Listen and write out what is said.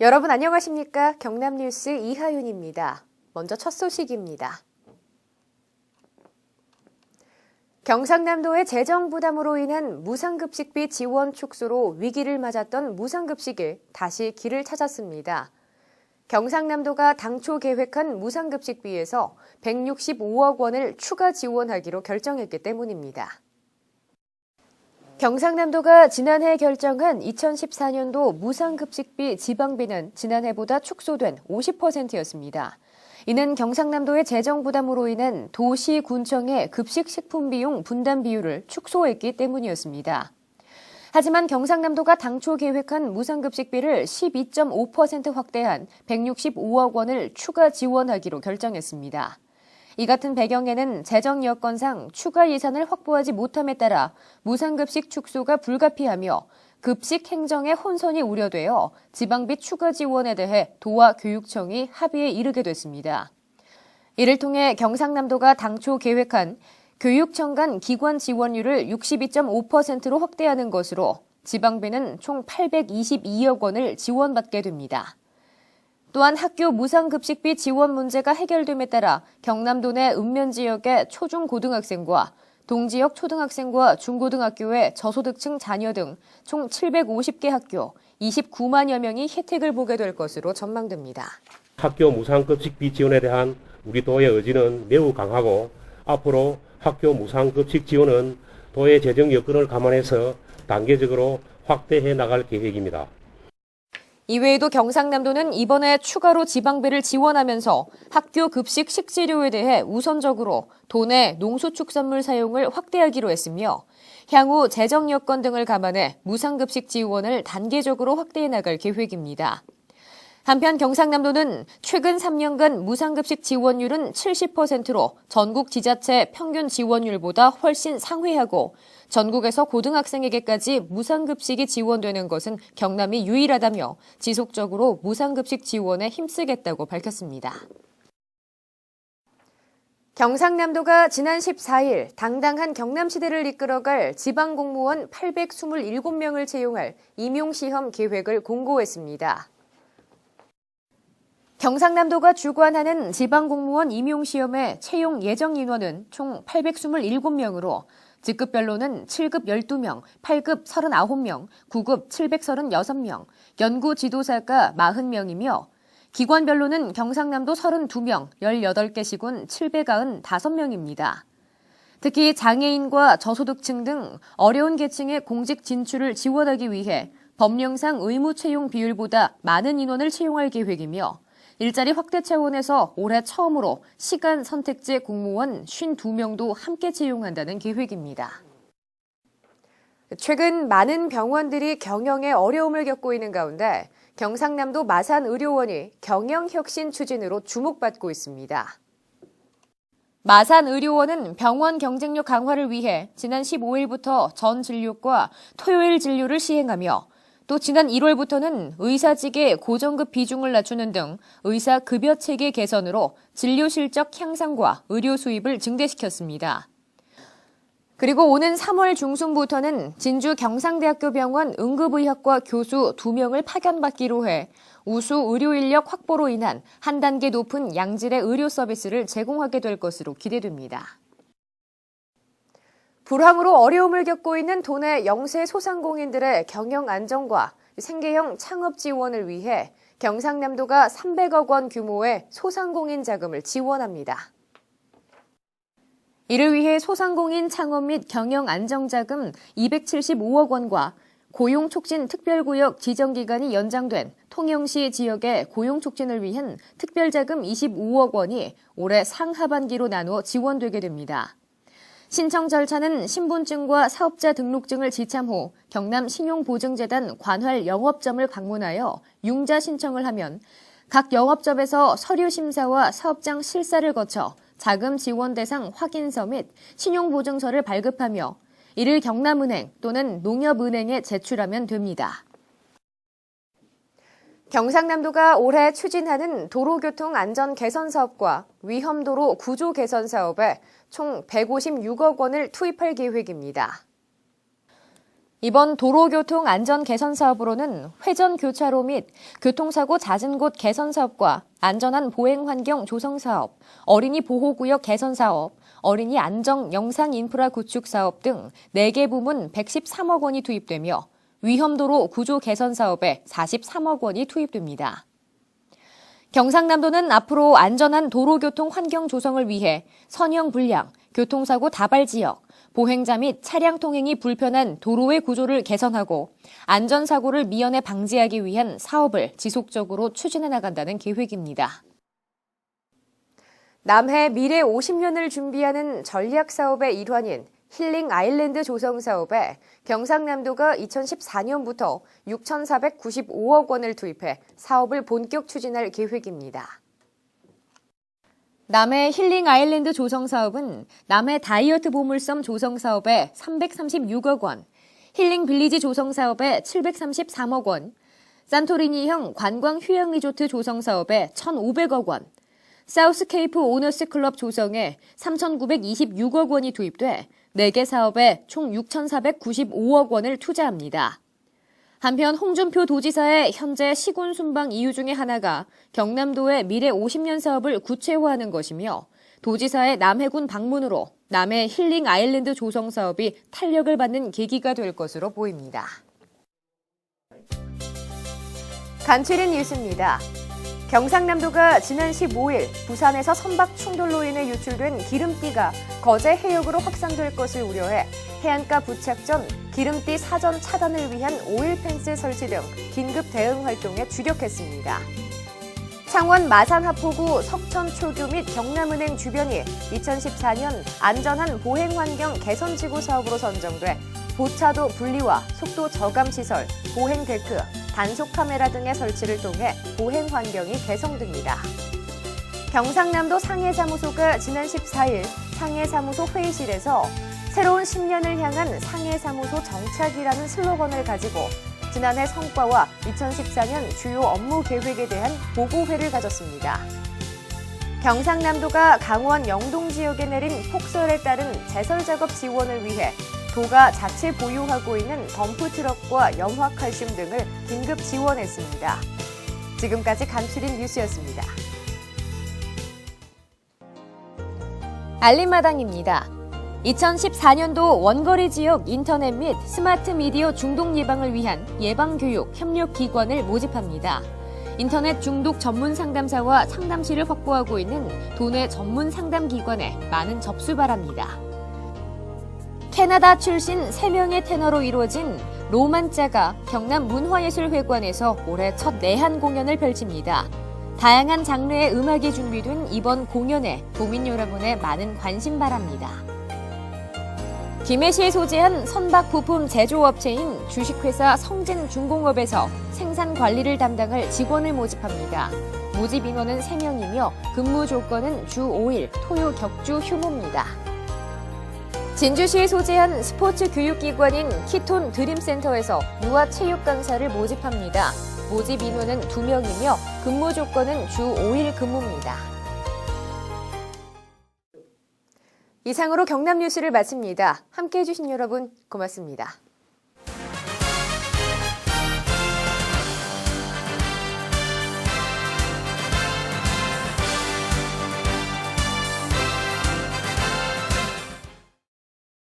여러분 안녕하십니까? 경남뉴스 이하윤입니다. 먼저 첫 소식입니다. 경상남도의 재정 부담으로 인한 무상급식비 지원 축소로 위기를 맞았던 무상급식이 다시 길을 찾았습니다. 경상남도가 당초 계획한 무상급식비에서 165억 원을 추가 지원하기로 결정했기 때문입니다. 경상남도가 지난해 결정한 2014년도 무상급식비 지방비는 지난해보다 축소된 50%였습니다. 이는 경상남도의 재정 부담으로 인한 도시 군청의 급식 식품 비용 분담 비율을 축소했기 때문이었습니다. 하지만 경상남도가 당초 계획한 무상급식비를 12.5% 확대한 165억 원을 추가 지원하기로 결정했습니다. 이 같은 배경에는 재정 여건상 추가 예산을 확보하지 못함에 따라 무상급식 축소가 불가피하며 급식 행정의 혼선이 우려되어 지방비 추가 지원에 대해 도와 교육청이 합의에 이르게 됐습니다. 이를 통해 경상남도가 당초 계획한 교육청 간 기관 지원율을 62.5%로 확대하는 것으로 지방비는 총 822억 원을 지원받게 됩니다. 또한 학교 무상급식비 지원 문제가 해결됨에 따라 경남도 내 읍면 지역의 초중고등학생과 동지역 초등학생과 중고등학교의 저소득층 자녀 등 총 750개 학교 29만여 명이 혜택을 보게 될 것으로 전망됩니다. 학교 무상급식비 지원에 대한 우리 도의 의지는 매우 강하고 앞으로 학교 무상급식 지원은 도의 재정 여건을 감안해서 단계적으로 확대해 나갈 계획입니다. 이외에도 경상남도는 이번에 추가로 지방비를 지원하면서 학교 급식 식재료에 대해 우선적으로 도내 농수축산물 사용을 확대하기로 했으며 향후 재정 여건 등을 감안해 무상급식 지원을 단계적으로 확대해 나갈 계획입니다. 한편 경상남도는 최근 3년간 무상급식 지원율은 70%로 전국 지자체 평균 지원율보다 훨씬 상회하고 전국에서 고등학생에게까지 무상급식이 지원되는 것은 경남이 유일하다며 지속적으로 무상급식 지원에 힘쓰겠다고 밝혔습니다. 경상남도가 지난 14일 당당한 경남시대를 이끌어갈 지방공무원 827명을 채용할 임용시험 계획을 공고했습니다. 경상남도가 주관하는 지방공무원 임용시험의 채용 예정 인원은 총 827명으로 직급별로는 7급 12명, 8급 39명, 9급 736명, 연구 지도사가 40명이며 기관별로는 경상남도 32명, 18개 시군 795명입니다. 특히 장애인과 저소득층 등 어려운 계층의 공직 진출을 지원하기 위해 법령상 의무 채용 비율보다 많은 인원을 채용할 계획이며 일자리 확대 차원에서 올해 처음으로 시간 선택제 공무원 52명도 함께 채용한다는 계획입니다. 최근 많은 병원들이 경영에 어려움을 겪고 있는 가운데 경상남도 마산의료원이 경영혁신 추진으로 주목받고 있습니다. 마산의료원은 병원 경쟁력 강화를 위해 지난 15일부터 전 진료과 토요일 진료를 시행하며 또 지난 1월부터는 의사직의 고정급 비중을 낮추는 등 의사 급여 체계 개선으로 진료 실적 향상과 의료 수입을 증대시켰습니다. 그리고 오는 3월 중순부터는 진주 경상대학교 병원 응급의학과 교수 2명을 파견받기로 해 우수 의료 인력 확보로 인한 한 단계 높은 양질의 의료 서비스를 제공하게 될 것으로 기대됩니다. 불황으로 어려움을 겪고 있는 도내 영세 소상공인들의 경영 안정과 생계형 창업 지원을 위해 경상남도가 300억 원 규모의 소상공인 자금을 지원합니다. 이를 위해 소상공인 창업 및 경영 안정자금 275억 원과 고용 촉진 특별구역 지정 기간이 연장된 통영시 지역의 고용 촉진을 위한 특별자금 25억 원이 올해 상하반기로 나누어 지원되게 됩니다. 신청 절차는 신분증과 사업자 등록증을 지참 후 경남 신용보증재단 관할 영업점을 방문하여 융자 신청을 하면 각 영업점에서 서류 심사와 사업장 실사를 거쳐 자금 지원 대상 확인서 및 신용보증서를 발급하며 이를 경남은행 또는 농협은행에 제출하면 됩니다. 경상남도가 올해 추진하는 도로교통 안전 개선 사업과 위험도로 구조 개선 사업에 총 156억 원을 투입할 계획입니다. 이번 도로교통 안전 개선 사업으로는 회전 교차로 및 교통사고 잦은 곳 개선 사업과 안전한 보행 환경 조성 사업, 어린이 보호구역 개선 사업, 어린이 안정 영상 인프라 구축 사업 등 4개 부문 113억 원이 투입되며 위험도로 구조 개선 사업에 43억 원이 투입됩니다. 경상남도는 앞으로 안전한 도로교통 환경 조성을 위해 선형 불량, 교통사고 다발 지역, 보행자 및 차량 통행이 불편한 도로의 구조를 개선하고 안전사고를 미연에 방지하기 위한 사업을 지속적으로 추진해 나간다는 계획입니다. 남해 미래 50년을 준비하는 전략 사업의 일환인 힐링 아일랜드 조성 사업에 경상남도가 2014년부터 6,495억 원을 투입해 사업을 본격 추진할 계획입니다. 남해 힐링 아일랜드 조성 사업은 남해 다이어트 보물섬 조성 사업에 336억 원, 힐링 빌리지 조성 사업에 733억 원, 산토리니형 관광 휴양 리조트 조성 사업에 1,500억 원, 사우스케이프 오너스 클럽 조성에 3,926억 원이 투입돼 4개 사업에 총 6,495억 원을 투자합니다. 한편 홍준표 도지사의 현재 시군 순방 이유 중에 하나가 경남도의 미래 50년 사업을 구체화하는 것이며 도지사의 남해군 방문으로 남해 힐링 아일랜드 조성 사업이 탄력을 받는 계기가 될 것으로 보입니다. 간추린 뉴스입니다. 경상남도가 지난 15일 부산에서 선박 충돌로 인해 유출된 기름띠가 거제 해역으로 확산될 것을 우려해 해안가 부착 전 기름띠 사전 차단을 위한 오일 펜스 설치 등 긴급 대응 활동에 주력했습니다. 창원 마산 하포구 석천 초교 및 경남은행 주변이 2014년 안전한 보행 환경 개선 지구 사업으로 선정돼 보차도 분리와 속도 저감 시설, 보행 데크, 단속 카메라 등의 설치를 통해 보행 환경이 개선됩니다. 경상남도 상해사무소가 지난 14일 상해사무소 회의실에서 새로운 10년을 향한 상해사무소 정착이라는 슬로건을 가지고 지난해 성과와 2014년 주요 업무 계획에 대한 보고회를 가졌습니다. 경상남도가 강원 영동 지역에 내린 폭설에 따른 제설 작업 지원을 위해 도가 자체 보유하고 있는 덤프 트럭과 염화칼슘 등을 긴급 지원했습니다. 지금까지 간추린 뉴스였습니다. 알림마당입니다. 2014년도 원거리 지역 인터넷 및 스마트 미디어 중독 예방을 위한 예방교육 협력기관을 모집합니다. 인터넷 중독 전문 상담사와 상담실을 확보하고 있는 도내 전문 상담기관에 많은 접수 바랍니다. 캐나다 출신 3명의 테너로 이루어진 로만자가 경남 문화예술회관에서 올해 첫 내한 공연을 펼칩니다. 다양한 장르의 음악이 준비된 이번 공연에 도민 여러분의 많은 관심 바랍니다. 김해시에 소재한 선박 부품 제조업체인 주식회사 성진중공업에서 생산 관리를 담당할 직원을 모집합니다. 모집 인원은 3명이며 근무 조건은 주 5일 토요 격주 휴무입니다. 진주시에 소재한 스포츠 교육기관인 키톤 드림센터에서 유아 체육 강사를 모집합니다. 모집 인원은 2명이며 근무 조건은 주 5일 근무입니다. 이상으로 경남 뉴스를 마칩니다. 함께 해주신 여러분 고맙습니다.